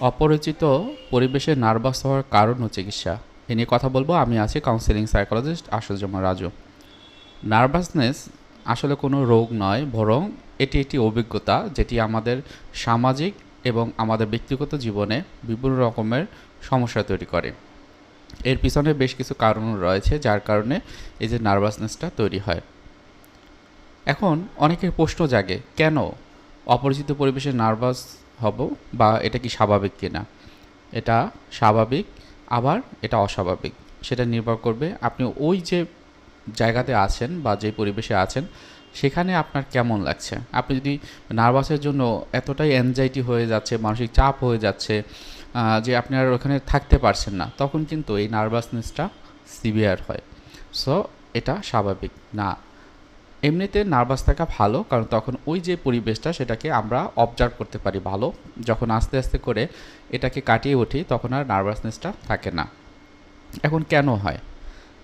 অপরিচিত পরিবেশে নার্ভাস হওয়ার কারণ ও চিকিৎসা। এ নিয়ে কথা বলব। আমি আছি counselling psychologist Ashuzzaman Raju. Nervousness আসলে কোনো রোগ নয়, বরং এটি একটি অভিজ্ঞতা যেটি আমাদের সামাজিক এবং আমাদের ব্যক্তিগত জীবনে বিভিন্ন রকমের সমস্যা তৈরি করে। এর পিছনে বেশ কিছু কারণ রয়েছে যার কারণে এই যে নার্ভাসনেসটা তৈরি হয়। এখন অনেকের প্রশ্ন জাগে, কেন অপরিচিত পরিবেশে নার্ভাস হব বা এটা কি স্বাভাবিক কিনা। এটা স্বাভাবিক, আবার এটা অস্বাভাবিক। সেটা নির্ভর করবে আপনি ওই যে জায়গাতে আছেন বা যে পরিবেশে আছেন, সেখানে আপনার কেমন লাগছে? আপনি যদি নার্ভাসের জন্য এতটাই অ্যাংজাইটি হয়ে যাচ্ছে, মানসিক চাপ হয়ে যাচ্ছে যে আপনি আর ওখানে থাকতে পারছেন না, তখন কিন্তু এই নার্ভাসনেসটা সিভিয়ার হয়। সো এটা স্বাভাবিক, না এমনিতে নার্ভাস থাকা ভালো, কারণ তখন ওই যে পরিবেশটা সেটাকে আমরা অবজার্ভ করতে পারি ভালো। যখন আস্তে আস্তে করে এটাকে কাটিয়ে উঠি, তখন আর নার্ভাসনেসটা থাকে না। এখন কেন হয়?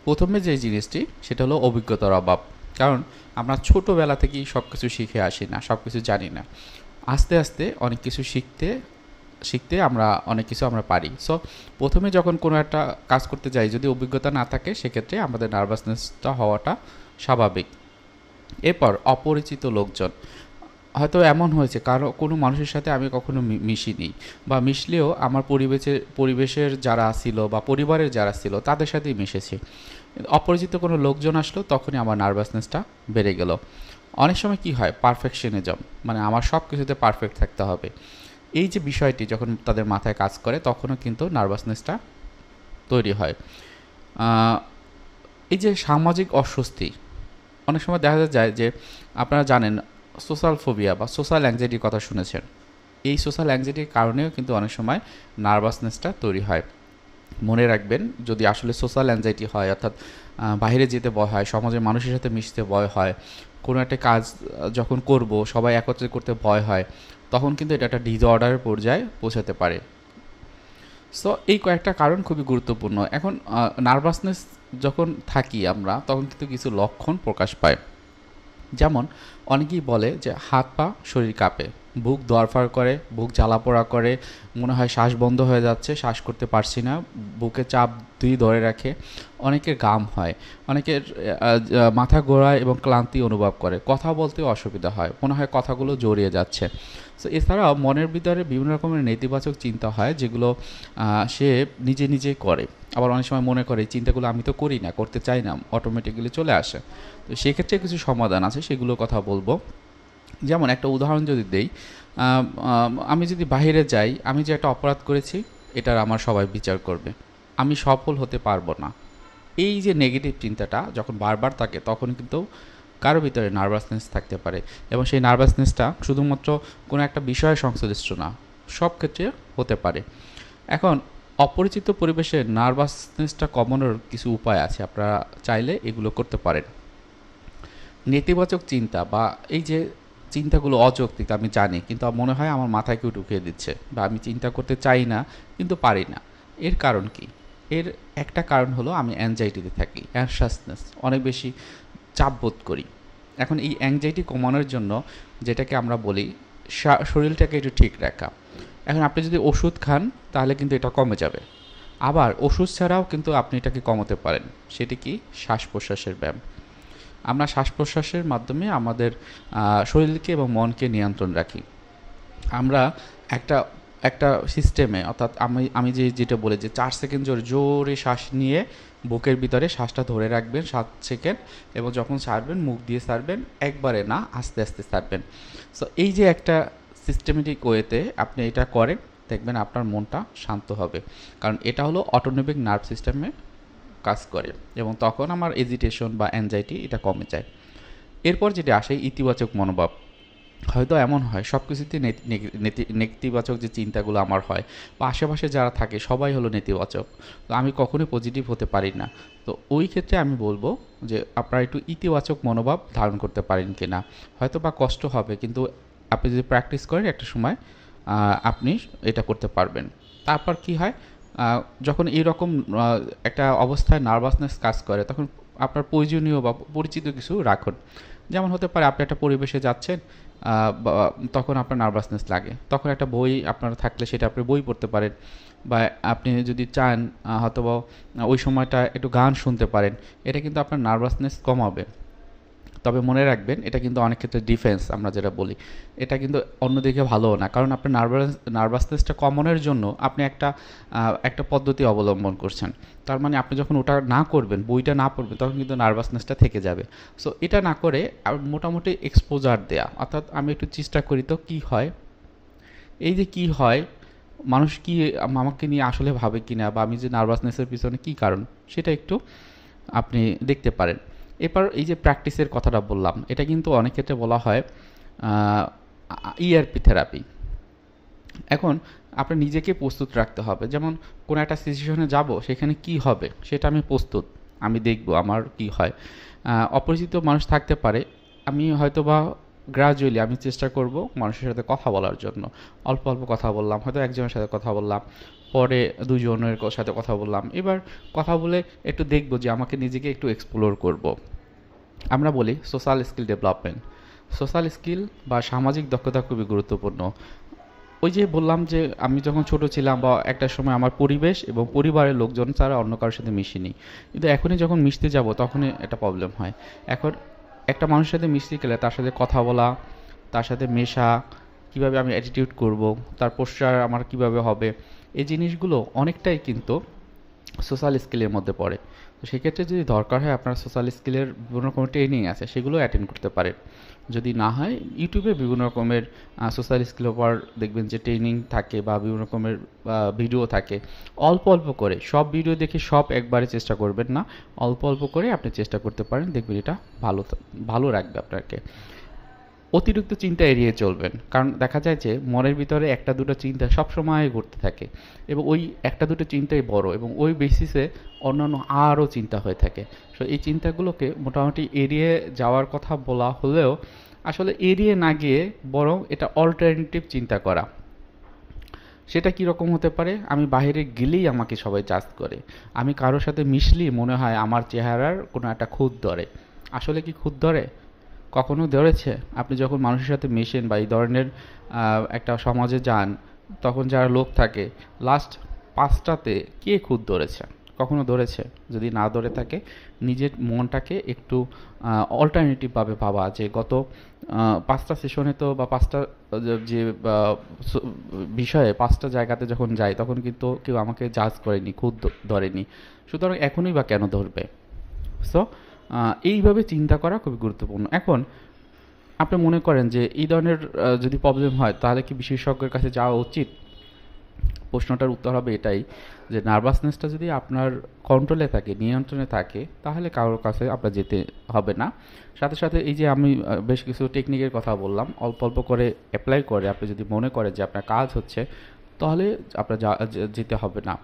প্রথমে যে জিনিসটি, সেটা হলো অভিজ্ঞতার অভাব। কারণ আমরা ছোটোবেলা থেকেই সব কিছু শিখে আসি না সব কিছু জানি না। আস্তে আস্তে অনেক কিছু শিখতে শিখতে আমরা, অনেক কিছু আমরা পারি। সো প্রথমে যখন কোনো একটা কাজ করতে যাই, যদি অভিজ্ঞতা না থাকে, সেক্ষেত্রে আমাদের নার্ভাসনেসটা হওয়াটা স্বাভাবিক। এরপর অপরিচিত লোকজন। হয়তো এমন হয়েছে, কারও, কোনো মানুষের সাথে আমি কখনো মিশিনি বা মিশলেও আমার পরিবেশের পরিবেশের যারা ছিল বা পরিবারের যারা ছিল তাদের সাথেই মিশেছি। অপরিচিত কোনো লোকজন আসলো, তখনই আমার নার্ভাসনেসটা বেড়ে গেল। অনেক সময় কি হয়, পারফেকশনিজম মানে আমার সব কিছুতে পারফেক্ট থাকতে হবে। এই যে বিষয়টি যখন তাদের মাথায় কাজ করে, তখনও কিন্তু নার্ভাসনেসটা তৈরি হয়। এই যে সামাজিক অস্বস্তি অনেক সময় দেখা যায় যে আপনারা জানেন সোশ্যাল ফোবিয়া বা সোশ্যাল অ্যাংজাইটির কথা শুনেছেন। এই সোশ্যাল অ্যাংজাইটির কারণেও কিন্তু অনেক সময় নার্ভাসনেসটা তৈরি হয়। মনে রাখবেন, যদি আসলে সোশ্যাল অ্যাংজাইটি হয়, অর্থাৎ বাইরে যেতে ভয় হয়, সমাজের মানুষের সাথে মিশতে ভয় হয়, কোনো একটা কাজ যখন করব, সবাই একত্রে করতে ভয় হয়, তখন কিন্তু এটা একটা ডিসঅর্ডারের পর্যায়ে পৌঁছাতে পারে। সো এই কয়েকটা কারণ খুবই গুরুত্বপূর্ণ। এখন নার্ভাসনেস যখন থাকি আমরা, তখন কিন্তু কিছু লক্ষণ প্রকাশ পায়। যেমন, অনেকেই বলে যে হাত পা শরীর কাঁপে, বুক দরফার করে, বুক জ্বালা জ্বালাপোড়া করে, মনে হয় শ্বাস বন্ধ হয়ে যাচ্ছে, শ্বাস করতে পারছি না, বুকে চাপ দুই ধরে রাখে অনেকের গাম হয় অনেকের মাথা ঘোরায় এবং ক্লান্তি অনুভব করে কথা বলতেও অসুবিধা হয় মনে হয় কথাগুলো জড়িয়ে যাচ্ছে। তো এছাড়াও মনের ভিতরে বিভিন্ন রকমের নেতিবাচক চিন্তা হয় যেগুলো সে নিজে নিজে করে। আবার অনেক সময় মনে করে চিন্তাগুলো আমি তো করি না করতে চাই না অটোমেটিক্যালি চলে আসে। তো সেক্ষেত্রে কিছু সমাধান আছে সেগুলো কথা বলব। যেমন একটা উদাহরণ যদি দেই আম, যদি বাইরে যাই আমি যে একটা অপরাধ করেছি এটার আমার সবাই বিচার করবে। আমি সফল হতে পারব না। এই যে নেগেটিভ চিন্তাটা যখন বারবার থাকে, তখন কিন্তু কারও ভিতরে নার্ভাসনেস থাকতে পারে এবং সেই নার্ভাসনেসটা শুধুমাত্র কোনো একটা বিষয়ে সংশ্লিষ্ট না, সব ক্ষেত্রে হতে পারে। এখন, অপরিচিত পরিবেশে নার্ভাসনেসটা কমানোর কিছু উপায় আছে, আপনারা চাইলে এগুলো করতে পারেন। নেতিবাচক চিন্তা বা এই যে চিন্তাগুলো অযৌক্তিক, আমি জানি, কিন্তু মনে হয় আমার মাথায় কেউ ঢুকিয়ে দিচ্ছে বা আমি চিন্তা করতে চাই না, কিন্তু পারি না। এর কারণ কি? এর একটা কারণ হলো আমি অ্যাংজাইটিতে থাকি অ্যাংশাসনেস অনেক বেশি চাপ বোধ করি। এখন এই অ্যাংজাইটি কমানোর জন্য যেটাকে আমরা বলি শরীরটাকে একটু ঠিক রাখা। এখন আপনি যদি ওষুধ খান, তাহলে কিন্তু এটা কমে যাবে। আবার ওষুধ ছাড়াও কিন্তু আপনি এটাকে কমাতে পারেন, সেটি কি? শ্বাস প্রশ্বাসের ব্যায়াম। আমরা শ্বাস প্রশ্বাসের মাধ্যমে আমাদের শরীরকে এবং মনকে নিয়ন্ত্রণ রাখি। আমরা একটা একটা সিস্টেমে অর্থাৎ আমি আমি যে, যেটা বলে যে চার সেকেন্ড জোরে জোরে শ্বাস নিয়ে বুকের ভিতরে শ্বাসটা ধরে রাখবেন সাত সেকেন্ড এবং যখন ছাড়বেন মুখ দিয়ে ছাড়বেন একবারে না, আস্তে আস্তে ছাড়বেন সো এই যে একটা সিস্টেমেটিক ওয়েতে আপনি এটা করেন, দেখবেন আপনার মনটা শান্ত হবে। কারণ এটা হলো অটোনমিক নার্ভ সিস্টেমে কাজ করে এবং তখন আমার এজিটেশন বা অ্যাংজাইটি এটা কমে যায়। এরপর যেটা আসে, ইতিবাচক মনোভাব। হয়তো এমন হয় সব কিছুতে নেতিবাচক যে চিন্তাগুলো আমার হয় বা আশেপাশে যারা থাকে সবাই হলো নেতিবাচক। তো আমি কখনোই পজিটিভ হতে পারি না। তো ওই ক্ষেত্রে আমি বলব যে আপনারা একটু ইতিবাচক মনোভাব ধারণ করতে পারেন কি না হয়তো বা কষ্ট হবে কিন্তু আপনি যদি প্র্যাকটিস করেন একটা সময় আপনি এটা করতে পারবেন। তারপর কি হয় যখন এইরকম আহ, একটা অবস্থায় নার্ভাসনেস কাজ করে তখন আপনার প্রয়োজনীয় বা পরিচিত কিছু রাখুন। যেমন হতে পারে আপনি একটা পরিবেশে যাচ্ছেন তখন আপনার নার্ভাসনেস লাগে। তখন একটা বই আপনার থাকলে সেটা আপনি বই পড়তে পারেন বা আপনি যদি চান হয়তো ওই সময়টা একটু গান শুনতে পারেন, এটা কিন্তু আপনার নার্ভাসনেস কমাবে। তবে মনে রাখবেন, এটা কিন্তু অনেক ক্ষেত্রে ডিফেন্স আমরা যেটা বলি। এটা কিন্তু অন্যদিকে ভালোও না। কারণ আপনার নার্ভাস নার্ভাসনেসটা কমনের জন্য আপনি একটা একটা পদ্ধতি অবলম্বন করছেন। তার মানে আপনি যখন ওটা না করবেন, বইটা না পড়বেন, তখন কিন্তু নার্ভাসনেসটা থেকে যাবে। সো এটা না করে মোটামুটি এক্সপোজার দেয়া। অর্থাৎ আমি একটু চেষ্টা করি তো কী হয়? এই যে কি হয়? মানুষ কি আমাকে নিয়ে আসলে ভাবে কিনা? বা আমি যে নার্ভাসনেসের পিছনে কি কারণ? সেটা একটু আপনি দেখতে পারেন। এরপর এই যে প্র্যাকটিসের কথাটা বললাম, এটা কিন্তু অনেক ক্ষেত্রে বলা হয় ইআরপি থেরাপি এখন আপনার নিজেকে প্রস্তুত রাখতে হবে। যেমন কোনো একটা সিচুয়েশনে যাব, সেখানে কি হবে, সেটা আমি প্রস্তুত, আমি দেখব আমার কি হয়। অপরিচিত মানুষ থাকতে পারে, আমি হয়তো বা গ্রাজুয়ালি আমি চেষ্টা করব মানুষের সাথে কথা বলার জন্য। অল্প অল্প কথা বললাম, হয়তো একজনের সাথে কথা বললাম, পরে দুজনের সাথে কথা বললাম। এবার কথা বলে একটু দেখব যে আমাকে নিজেকে একটু এক্সপ্লোর করব। আমরা বলি social skill development social skill বা সামাজিক দক্ষতা খুবই গুরুত্বপূর্ণ। ওই যে বললাম যে আমি যখন ছোট ছিলাম বা একটা সময় আমার পরিবেশ এবং পরিবারের লোকজন ছাড়া অন্য কারোর সাথে মিশিনি। কিন্তু এখনই যখন মিশতে যাব তখনই একটা প্রবলেম হয়। এখন একটা মানুষের সাথে মিশতে গেলে তার সাথে কথা বলা, তার সাথে মেশা, কীভাবে আমি অ্যাটিটিউড করব, তার পোস্টার আমার কীভাবে হবে, এই জিনিসগুলো অনেকটাই কিন্তু সোশ্যাল স্কিলের মধ্যে পড়ে। তো সেক্ষেত্রে যদি দরকার হয় আপনার সোশ্যাল স্কিলের বিভিন্ন রকম ট্রেনিং আছে, সেগুলো অ্যাটেন্ড করতে পারেন। যদি না হয়, ইউটিউবে বিভিন্ন রকমের সোশ্যাল স্কিল উপর দেখবেন যে ট্রেনিং থাকে বা বিভিন্ন রকমের ভিডিও থাকে। অল্প অল্প করে, সব ভিডিও দেখে সব একবারে চেষ্টা করবেন না। অল্প অল্প করে আপনি চেষ্টা করতে পারেন, দেখবেন এটা ভালো ভালো রাখবে আপনাকে। অতিরিক্ত চিন্তা এড়িয়ে চলবেন। কারণ দেখা যায় যে, মনের ভিতরে একটা দুটো চিন্তা সবসময় ঘুরতে থাকে এবং ওই একটা দুটো চিন্তাই বড় এবং ওই বেসিসে অন্যান্য আরও চিন্তা হয়ে থাকে। সো এই চিন্তাগুলোকে মোটামুটি এড়িয়ে যাওয়ার কথা বলা হলেও আসলে এড়িয়ে না গিয়ে বরং এটা অল্টারনেটিভ চিন্তা করা। সেটা কী রকম হতে পারে? আমি বাইরে গেলেই আমাকে সবাই জাজ করে। আমি কারোর সাথে মিশলেই মনে হয় আমার চেহারার কোনো একটা খুদ ধরে। আসলে কি খুদ ধরে? কখনো ধরেছে? আপনি যখন মানুষের সাথে মেশেন বা এই ধরনের একটা সমাজে যান, তখন যারা লোক থাকে লাস্ট পাঁচটাতে কে খুদ ধরেছে? কখনো ধরেছে? যদি না ধরে থাকে, নিজের মনটাকে একটু অল্টারনেটিভভাবে ভাবা যে গত পাঁচটা সেশনে তো বা পাঁচটা, যে- বিষয়ে পাঁচটা জায়গাতে যখন যাই, তখন কিন্তু কেউ আমাকে জাজ করেনি খুদ ধরেনি। সুতরাং এখনই বা কেন ধরবে? সো এইভাবে চিন্তা করা খুবই গুরুত্বপূর্ণ। এখন আপনি মনে করেন যে এই ধরনের যদি প্রবলেম হয়, তাহলে কি বিশেষজ্ঞের কাছে যাওয়া উচিত? প্রশ্নটার উত্তর হবে এটাই, যে নার্ভাসনেসটা যদি আপনার কন্ট্রোলে থাকে, নিয়ন্ত্রণে থাকে, তাহলে কারোর কাছে আপনার যেতে হবে না। সাথে সাথে এই যে আমি বেশ কিছু টেকনিকের কথা বললাম, অল্প অল্প করে অ্যাপ্লাই করে আপনি যদি মনে করেন যে আপনার কাজ হচ্ছে, তাহলে আপনার যেতে হবে না।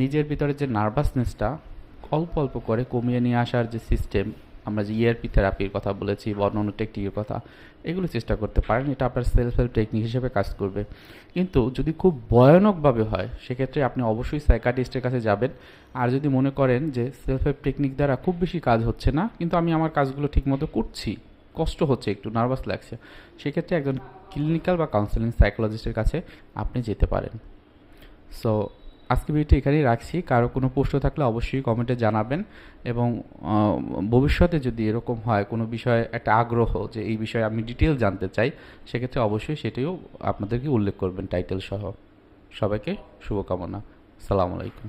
নিজের ভিতরে যে নার্ভাসনেসটা অল্প অল্প করে কমিয়ে নিয়ে আসার যে সিস্টেম আমরা যে ইআরপি থেরাপির কথা বলেছি বা টেকনিকের কথা, এগুলো চেষ্টা করতে পারেন। এটা আপনার সেলফ হেল্প টেকনিক হিসেবে কাজ করবে। কিন্তু যদি খুব ভয়ানকভাবে হয়, সেক্ষেত্রে আপনি অবশ্যই সাইকাটিস্টের কাছে যাবেন। আর যদি মনে করেন যে সেলফ হেল্প টেকনিক দ্বারা খুব বেশি কাজ হচ্ছে না, কিন্তু আমি আমার কাজগুলো ঠিকমতো করছি, কষ্ট হচ্ছে, একটু নার্ভাস লাগছে, সেক্ষেত্রে একজন ক্লিনিক্যাল বা কাউন্সেলিং সাইকোলজিস্টের কাছে আপনি যেতে পারেন। সো আজকে ভিডিওটি এখানেই রাখছি। কারও কোনো প্রশ্ন থাকলে অবশ্যই কমেন্টে জানাবেন এবং ভবিষ্যতে যদি এরকম হয়, কোনো বিষয়ে একটা আগ্রহ যে এই বিষয়ে আমি ডিটেল জানতে চাই, সেক্ষেত্রে অবশ্যই সেটিও আপনাদেরকে উল্লেখ করবেন টাইটেল সহ। সবাইকে শুভকামনা। সালাম আলাইকুম।